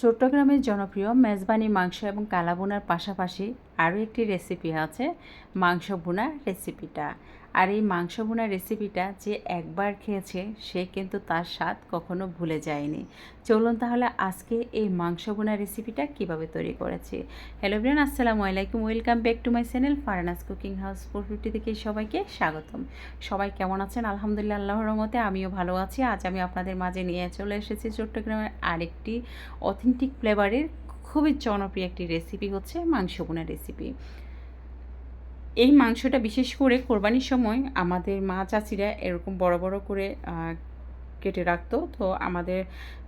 চট্টগ্রামের জনপ্রিয় মেজবানি মাংস এবং কালা বোনার পাশাপাশি আরও একটি রেসিপি আছে, মাংস বোনা রেসিপিটা আর এই মাংস বোনা রেসিপিটা যে একবার খেয়েছে, সে কিন্তু তার স্বাদ কখনো ভুলে যায়নি। চলুন তাহলে আজকে এই মাংস বোনা রেসিপিটা কীভাবে তৈরি করেছি। হ্যালো ব্রেন আসসালামু আলাইকুম। Welcome back to my channel Farana's cooking house four fifty থেকে সবাইকে স্বাগতম। সবাই কেমন আছেন? আলহামদুলিল্লাহ, আল্লাহর রহমতে আমিও ভালো আছি। আজ আমি আপনাদের মাঝে নিয়ে চলে এসেছি চট্টগ্রামের আরেকটি অথেন্টিক ফ্লেভারের খুবই জনপ্রিয় একটি রেসিপি হচ্ছে মাংস বোনা রেসিপি এই মাংসটা বিশেষ করে কোরবানির সময় আমাদের মা চাচিরা এরকম বড় বড় করে কেটে রাখতো। তো আমাদের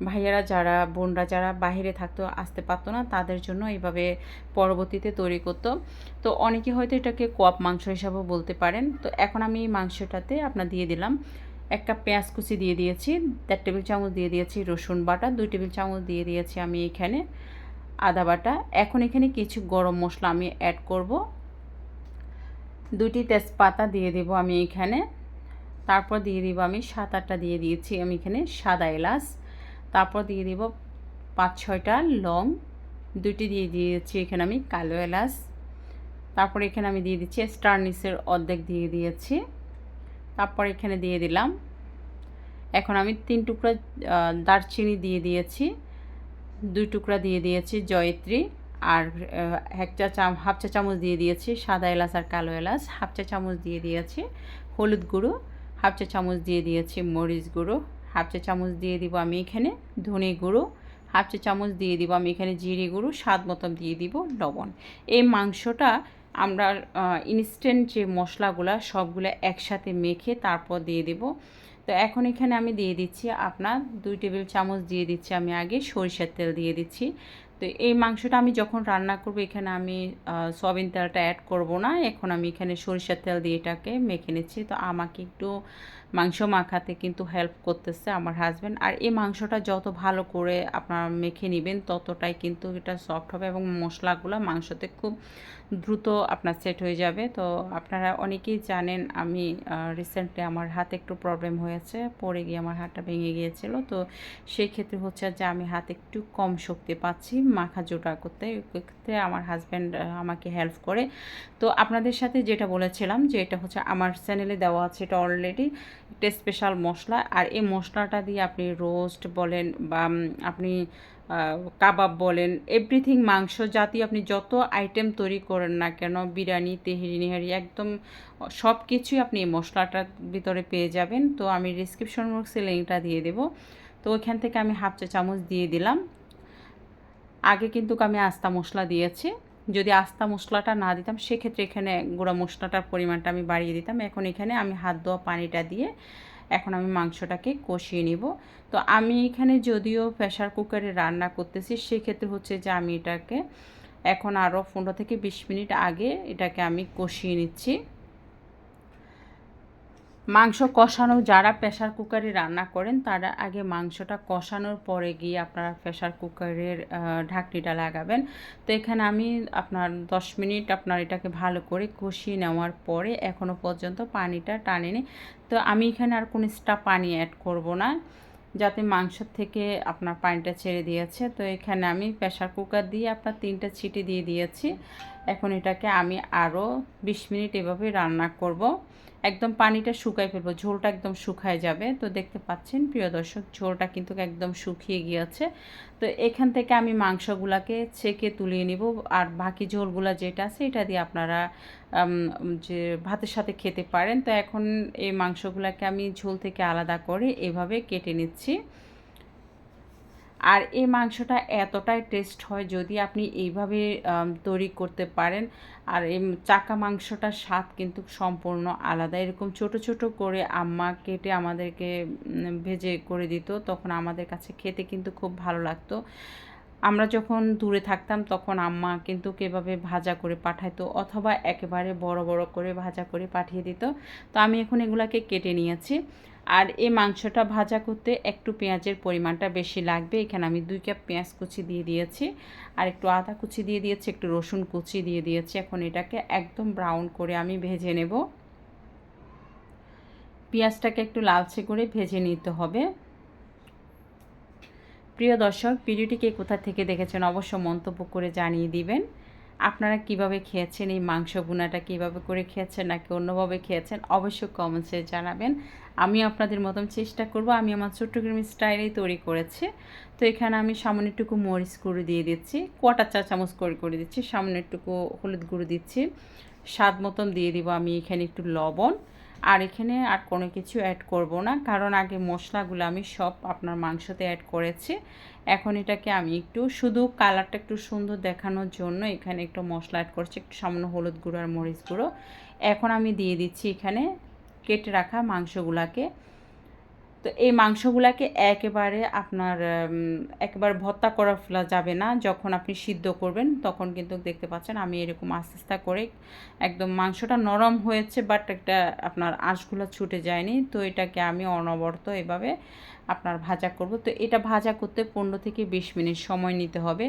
ভাইয়ারা যারা, বোনরা যারা বাহিরে থাকতো, আসতে পারতো না, তাদের জন্য এইভাবে পরবর্তীতে তৈরি করতো। তো অনেকে হয়তো এটাকে কোয়াপ মাংস হিসাবেও বলতে পারেন। তো এখন আমি এই মাংসটাতে আপনার দিয়ে দিলাম। এক কাপ পেঁয়াজ কুচি দিয়ে দিয়েছি, দেড় টেবিল চামচ দিয়ে দিয়েছি রসুন বাটা, দুই টেবিল চামচ দিয়ে দিয়েছি আমি এখানে আদা বাটা। এখন এখানে কিছু গরম মশলা আমি অ্যাড করব। দুটি তেজপাতা দিয়ে দেব আমি এখানে। তারপর দিয়ে দিব আমি সাত আটটা দিয়ে দিয়েছি আমি এখানে সাদা এলাচ। তারপর দিয়ে দিব পাঁচ ছয়টা লং। দুটি দিয়ে দিয়েছি এখানে আমি কালো এলাচ। তারপর এখানে আমি দিয়ে দিচ্ছি স্টারনিসের অর্ধেক দিয়ে দিয়েছি। তারপর এখানে দিয়ে দিলাম। এখন আমি তিন টুকরা দারচিনি দিয়ে দিয়েছি। দুই টুকরা দিয়ে দিয়েছি জয়ত্রী। আর এক চা চাম, হাফ চা চামচ দিয়ে দিয়েছি সাদা এলাচ আর কালো এলাচ, হাফ চা চামচ দিয়ে দিয়েছি হলুদ গুঁড়ো, হাফ চা চামচ দিয়ে দিয়েছি মরিচ গুঁড়ো, হাফ চা চামচ দিয়ে দিব আমি এখানে ধনে গুঁড়ো, হাফ চা চামচ দিয়ে দিব আমি এখানে জিরে গুঁড়ো, স্বাদ মতন দিয়ে দিব লবণ। এই মাংসটা আমরা ইনস্ট্যান্ট যে মশলাগুলো সবগুলো একসাথে মেখে তারপর দিয়ে দেব। তো এখন এখানে আমি দিয়ে দিচ্ছি আপনার দুই টেবিল চামচ দিয়ে দিচ্ছি আমি আগে সরিষার তেল দিয়ে দিচ্ছি। তো এই মাংসটা আমি যখন রান্না করব, এখানে আমি সয়াবিন তেলটা অ্যাড করব না। এখন আমি এখানে সরিষার তেল দিয়ে এটাকে মেখে নিচ্ছি। তো আমাকে একটু মাংস মাখাতে কিন্তু হেল্প করতেছে আমার হাজব্যান্ড আর এই মাংসটা যত ভালো করে আপনারা মেখে নেবেন, ততটাই কিন্তু এটা সফট হবে এবং মশলাগুলো মাংসতে খুব দ্রুত আপনার সেট হয়ে যাবে। তো আপনারা অনেকেই জানেন, আমি রিসেন্টলি আমার হাতে একটু প্রবলেম হয়েছে, পড়ে গিয়ে আমার হাতটা ভেঙে গিয়েছিল। তো সেই ক্ষেত্রে হচ্ছে যে আমি হাতে একটু কম শক্তি পাচ্ছি। মাখা জোটা করতে ক্ষেত্রে আমার হাজব্যান্ড আমাকে হেল্প করে। তো আপনাদের সাথে যেটা বলেছিলাম যে এটা হচ্ছে আমার চ্যানেলে দেওয়া আছে, এটা অলরেডি একটা স্পেশাল মশলা। আর এই মশলাটা দিয়ে আপনি রোস্ট বলেন বা আপনি কাবাব বলেন এভরিথিং মাংস জাতীয় আপনি যত আইটেম তৈরি করেন না কেন, বিরিয়ানি, তেহারি, নিহারি, একদম সব কিছুই আপনি এই মশলাটার ভিতরে পেয়ে যাবেন। তো আমি ডিসক্রিপশন বক্সে লিঙ্কটা দিয়ে দেব। তো ওইখান থেকে আমি হাফ চা চামচ দিয়ে দিলাম। আগে কিন্তু আমি আস্তা মশলা দিয়েছি। যদি আস্তা মশলাটা না দিতাম, সেক্ষেত্রে এখানে গুঁড়া মশলাটার পরিমাণটা আমি বাড়িয়ে দিতাম। এখন এখানে আমি হাত ধোয়া পানিটা দিয়ে এখন আমি মাংসটাকে কষিয়ে নিব। তো আমি এখানে যদিও প্রেশার কুকারে রান্না করতেছি, সেক্ষেত্রে হচ্ছে যে আমি এটাকে এখন আরও পনেরো থেকে বিশ মিনিট আগে এটাকে আমি কষিয়ে নিচ্ছি। মাংস কষানো, যারা প্রেশার কুকারে রান্না করেন, তারা আগে মাংসটা কষানোর পরে গিয়ে আপনারা প্রেশার কুকারের ঢাকনিটা লাগাবেন। তো এখানে আমি আপনার দশ মিনিট আপনার এটাকে ভালো করে কষিয়ে নেওয়ার পরে এখনও পর্যন্ত পানিটা টানেনি। তো আমি এখানে আর কোনো এক্সট্রা পানি অ্যাড করব না, যাতে মাংস থেকে আপনার পানিটা ছেড়ে দিয়েছে। তো এখানে আমি প্রেশার কুকার দিয়ে আপনার তিনটা ছিটি দিয়ে দিয়েছি। এখন এটাকে আমি আরও বিশ মিনিট এভাবে রান্না করব। একদম পানিটা শুকাই ফেলব, ঝোলটা একদম শুকায় যাবে। তো দেখতে পাচ্ছেন, প্রিয় দর্শক, ঝোলটা কিন্তু একদম শুকিয়ে গিয়েছে। তো এখান থেকে আমি মাংসগুলাকে ছেঁকে তুলিয়ে নিব। আর বাকি ঝোলগুলো যেটা আছে, এটা দিয়ে আপনারা যে ভাতের সাথে খেতে পারেন। তো এখন এই মাংসগুলাকে আমি ঝোল থেকে আলাদা করে এভাবে কেটে নিচ্ছি। আর এই মাংসটা এতটাই টেস্ট হয় যদি আপনি এইভাবে তৈরি করতে পারেন। আর এই চাকা মাংসটার স্বাদ কিন্তু সম্পূর্ণ আলাদা। এরকম ছোট ছোট করে আম্মা কেটে আমাদেরকে ভেজে করে দিত, তখন আমাদের কাছে খেতে কিন্তু খুব ভালো লাগতো। আমরা যখন দূরে থাকতাম, তখন আম্মা কিন্তু কীভাবে ভাজা করে পাঠাইতো অথবা একেবারে বড় বড় করে ভাজা করে পাঠিয়ে দিত। তো আমি এখন এগুলাকে কেটে নিয়েছি। আর এই মাংসটা ভাজা করতে একটু পেঁয়াজের পরিমাণটা বেশি লাগবে। এখানে আমি দুই কাপ পেঁয়াজ কুচি দিয়ে দিয়েছি আর একটু আদা কুচি দিয়ে দিয়েছি, একটু রসুন কুচি দিয়ে দিয়েছি। এখন এটাকে একদম ব্রাউন করে আমি ভেজে নেব। পেঁয়াজটাকে একটু লালচে করে ভেজে নিতে হবে। প্রিয় দর্শক, ভিডিওটি কে কোথা থেকে দেখেছেন অবশ্য মন্তব্য করে জানিয়ে দিবেন। আপনারা কীভাবে খেয়েছেন, এই মাংস ভুনাটা কীভাবে করে খেয়েছেন নাকি অন্যভাবে খেয়েছেন অবশ্যই কমেন্টসে জানাবেন। আমি আপনাদের মতন চেষ্টা করব। আমি আমার ছোট্ট গ্রামের স্টাইলেই তৈরি করেছি। তো এখানে আমি সামান্যটুকু মরিচ গুঁড়ো দিয়ে দিচ্ছি কোয়াটার চা চামচ করে করে দিচ্ছি সামান্যটুকু হলুদ গুঁড়ো দিচ্ছি। স্বাদ মতন দিয়ে দিব আমি এখানে একটু লবণ। আর এখানে আর কোনো কিছু অ্যাড করব না, কারণ আগে মশলাগুলো আমি সব আপনার মাংসতে অ্যাড করেছি। এখন এটাকে আমি একটু, শুধু কালারটা একটু সুন্দর দেখানোর জন্য এখানে একটু মশলা অ্যাড করছি, একটু সামান্য হলুদ গুঁড়ো আর মরিচ গুঁড়ো। এখন আমি দিয়ে দিচ্ছি এখানে কেটে রাখা মাংসগুলাকে। তো এই মাংসগুলাকে একেবারে আপনার একেবারে ভর্তা করা ফেলা যাবে না। যখন আপনি সিদ্ধ করবেন, তখন কিন্তু দেখতে পাচ্ছেন আমি এরকম আস্তে আস্তে করে একদম মাংসটা নরম হয়েছে বাট একটা আপনার আঁশগুলো ছুটে যায়নি। তো এটাকে আমি অনবরত এভাবে আপনার ভাজা করব। তো এটা ভাজা করতে পনেরো থেকে বিশ মিনিট সময় নিতে হবে।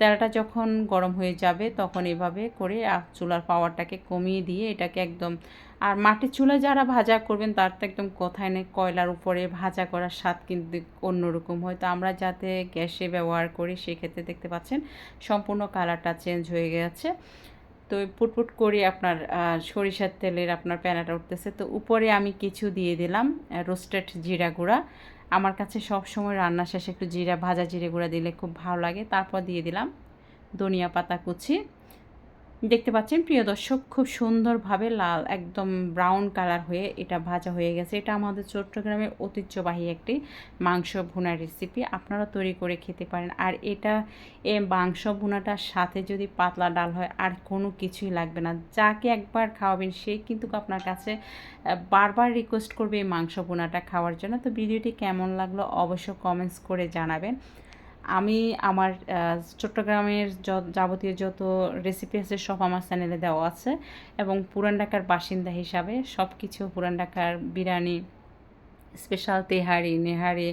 তেলটা যখন গরম হয়ে যাবে, তখন এভাবে করে চুলার পাওয়ারটাকে কমিয়ে দিয়ে এটাকে একদম আর মাটির চুলায় যারা ভাজা করবেন, তার তো একদম কথায় নেই, কয়লার উপরে ভাজা করার স্বাদ কিন্তু অন্যরকম। হয় তো আমরা যাতে গ্যাসে ব্যবহার করি, সেক্ষেত্রে দেখতে পাচ্ছেন সম্পূর্ণ কালারটা চেঞ্জ হয়ে গেছে। তো পুটপুট করে আপনার সরিষার তেলের আপনার প্যানাটা উঠতেছে। তো উপরে আমি কিছু দিয়ে দিলাম রোস্টেড জিরা গুঁড়া। আমার কাছে সব সময় রান্না শেষে একটু জিরা, ভাজা জিরে গুঁড়া দিলে খুব ভালো লাগে। তারপর দিয়ে দিলাম ধনিয়া পাতা কুচি। দেখতে পাচ্ছেন, প্রিয় দর্শক, খুব সুন্দরভাবে লাল, একদম ব্রাউন কালার হয়ে এটা ভাজা হয়ে গেছে। এটা আমাদের চট্টগ্রামের ঐতিহ্যবাহী একটি মাংস ভুনার রেসিপি আপনারা তৈরি করে খেতে পারেন। আর এটা, এ মাংস ভুনাটার সাথে যদি পাতলা ডাল হয়, আর কোনো কিছুই লাগবে না। যাকে একবার খাওয়াবেন, সে কিন্তু আপনার কাছে বারবার রিকোয়েস্ট করবে এই মাংস ভুনাটা খাওয়ার জন্য। তো ভিডিওটি কেমন লাগল অবশ্য কমেন্টস করে জানাবেন। আমি আমার চট্টগ্রামের যাবতীয় যত রেসিপি আছে সব আমার চ্যানেলে দেওয়া আছে এবং পুরান ঢাকার বাসিন্দা হিসাবে সব কিছু পুরান ঢাকার বিরিয়ানি স্পেশাল তেহারি, নেহারি,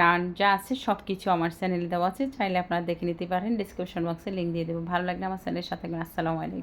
নান যা আছে সব কিছু আমার চ্যানেলে দেওয়া আছে। চাইলে আপনারা দেখে নিতে পারেন ডিসক্রিপশন বক্সে লিঙ্ক দিয়ে দেবো। ভালো লাগলে আমার চ্যানেলের সাথে আসসালামু আলাইকুম।